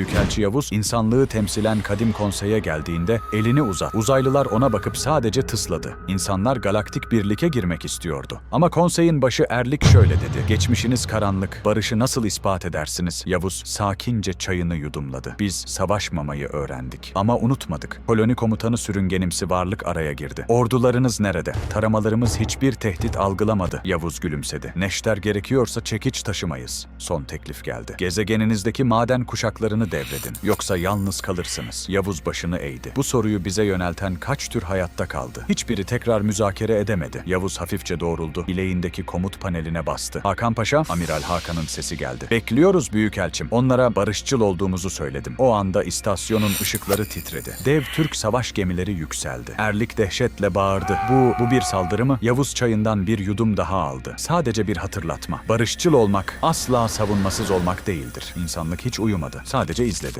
Büyükelçi Yavuz, insanlığı temsilen kadim konseye geldiğinde elini uzat. Uzaylılar ona bakıp sadece tısladı. İnsanlar galaktik birlike girmek istiyordu. Ama konseyin başı Erlik şöyle dedi. Geçmişiniz karanlık, barışı nasıl ispat edersiniz? Yavuz sakince çayını yudumladı. Biz savaşmamayı öğrendik. Ama unutmadık. Koloni komutanı sürüngenimsi varlık araya girdi. Ordularınız nerede? Taramalarımız hiçbir tehdit algılamadı. Yavuz gülümsedi. Neşter gerekiyorsa çekiç taşımayız. Son teklif geldi. Gezegeninizdeki maden kuşaklarını devredin. Yoksa yalnız kalırsınız. Yavuz başını eğdi. Bu soruyu bize yönelten kaç tür hayatta kaldı? Hiçbiri tekrar müzakere edemedi. Yavuz hafifçe doğruldu. Bileğindeki komut paneline bastı. Hakan Paşa, Amiral Hakan'ın sesi geldi. Bekliyoruz Büyükelçim. Onlara barışçıl olduğumuzu söyledim. O anda istasyonun ışıkları titredi. Dev Türk savaş gemileri yükseldi. Erlik dehşetle bağırdı. Bu, bu bir saldırı mı? Yavuz çayından bir yudum daha aldı. Sadece bir hatırlatma. Barışçıl olmak asla savunmasız olmak değildir. İnsanlık hiç uyumadı. Sadece izledi.